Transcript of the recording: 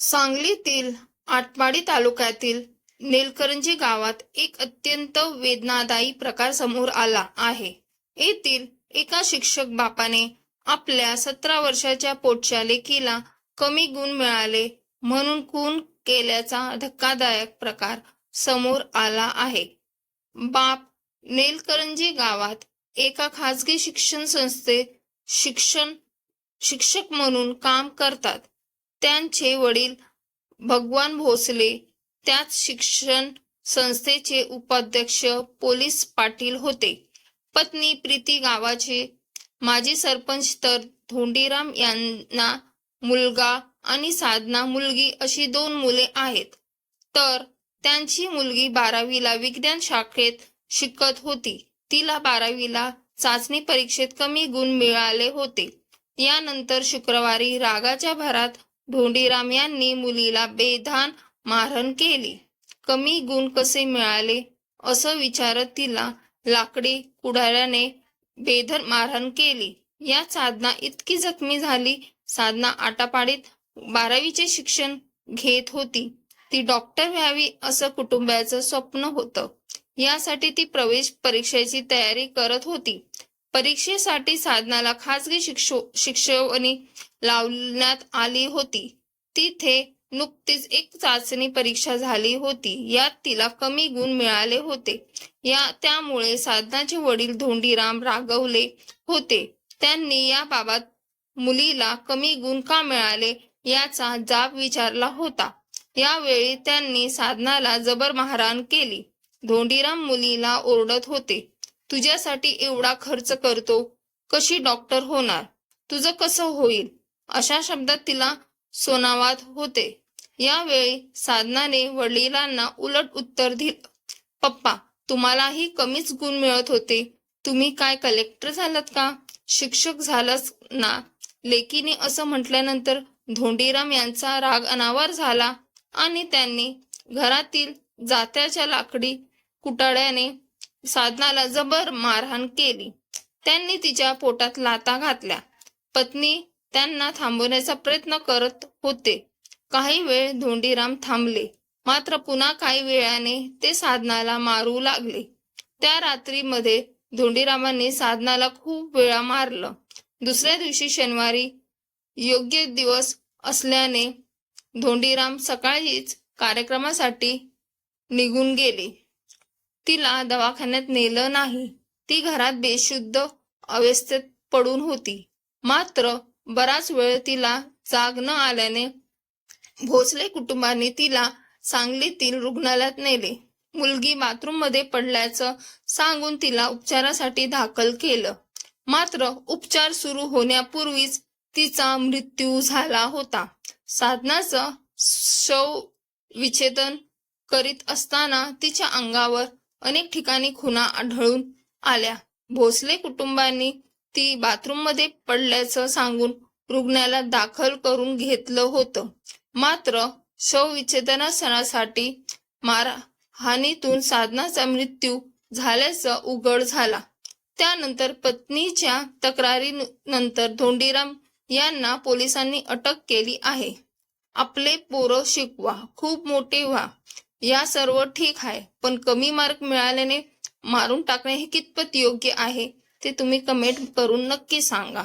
सांगलीतील आटपाडी तालुक्यातील नेलकरंजी गावात एक अत्यंत वेदनादायी प्रकार समोर आला आहे. येथील एका शिक्षक बापाने आपल्या सतरा वर्षाच्या पोटच्या लेकीला कमी गुण मिळाले म्हणून खून केल्याचा धक्कादायक प्रकार समोर आला आहे. बाप नेलकरंजी गावात एका खाजगी शिक्षण संस्थेत शिक्षण शिक्षक म्हणून काम करतात. त्यांचे वडील भगवान भोसले त्याच शिक्षण संस्थेचे उपाध्यक्ष पोलीस पाटील होते. पत्नी प्रीती गावाचे माजी सरपंच तर धोंडीराम यांना मुलगा आणि साधना मुलगी अशी दोन मुले आहेत. तर त्यांची मुलगी बारावीला विज्ञान शाखेत शिकत होती. तिला बारावीला चाचणी परीक्षेत कमी गुण मिळाले होते. यानंतर शुक्रवारी रागाच्या भरात धोंडीराम यांनी मुलीला बेधान मारहाण केली. कमी गुण कसे मिळाले? असं विचारत तिला लाकडी कुडाळ्याने बेधर मारहाण केली. या साधना इतकी जखमी झाली. साधना आटापाडीत बारावीचे शिक्षण घेत होती. ती डॉक्टर व्हावी असं कुटुंबाचं स्वप्न होतं. यासाठी ती प्रवेश परीक्षेची तयारी करत होती. परीक्षेसाठी साधनाला खासगी शिक्षो शिक्षवणी लावण्यात आली होती. तिथे नुकतीच एक चाचणी परीक्षा झाली होती. यात तिला कमी गुण मिळाले होते. या त्यामुळे साधनाचे वडील धोंडीराम रागवले होते. त्यांनी याबाबत मुलीला कमी गुण का मिळाले याचा जाब विचारला होता. यावेळी त्यांनी साधनाला जबर मारहाण केली. धोंडीराम मुलीला ओरडत होते. तुझ्यासाठी एवढा खर्च करतो? कशी डॉक्टर होणार? तुझं कसं होईल? अशा शब्दात तिला सोनावात होते. यावेळी साधनाने वडिलांना उलट उत्तर दिलं. पप्पा तुम्हालाही कमीच गुण मिळत होते. तुम्ही काय कलेक्टर झालात का? शिक्षक झालाच ना? लेकीने असं म्हटल्यानंतर धोंडीराम यांचा राग अनावर झाला आणि त्यांनी घरातील जात्याच्या लाकडी कुटाळ्याने साधनाला जबर मारहाण केली. त्यांनी तिच्या पोटात लाता घातल्या. पत्नी त्यांना थांबवण्याचा प्रयत्न करत होते. काही वेळ धोंडीराम थांबले. मात्र पुन्हा काही वेळाने ते साधनाला मारू लागले. त्या रात्रीमध्ये धोंडीरामांनी साधनाला खूप वेळा मारलं. दुसऱ्या दिवशी शनिवारी योग्य दिवस असल्याने धोंडीराम सकाळीच कार्यक्रमासाठी निघून गेले. तिला दवाखान्यात नेलं नाही ती घरात बेशुद्ध अवस्थेत पडून होती. मात्र बराच वेळ तिला जाग न आल्याने भोसले कुटुंबाने तिला सांगलीतील रुग्णालयात नेले. मुलगी बाथरूममध्ये पडल्याचं सांगून तिला उपचारासाठी दाखल केलं. मात्र उपचार सुरू होण्यापूर्वीच तिचा मृत्यू झाला होता. साधनाचं शव विच्छेदन करीत असताना तिच्या अंगावर अनेक ठिकाणी खुना आढळून आल्या. भोसले कुटुंबांनी ती बाथरूममध्ये पडल्याचं सांगून रुग्णाला दाखल करून घेतलं होतं. मात्र शवविच्छेदनासाठी मारहाणीतून साधनाचा मृत्यू झाल्याचं उघड झाला. त्यानंतर पत्नीच्या तक्रारी नंतर धोंडीराम यांना पोलिसांनी अटक केली आहे. आपले पोरं शिकवा खूप मोठे व्हा. या सर्व ठीक आहे पण कमी मार्क मिळाल्याने मारून टाकणे हे कितपत योग्य आहे ते तुम्ही कमेंट करून नक्की सांगा.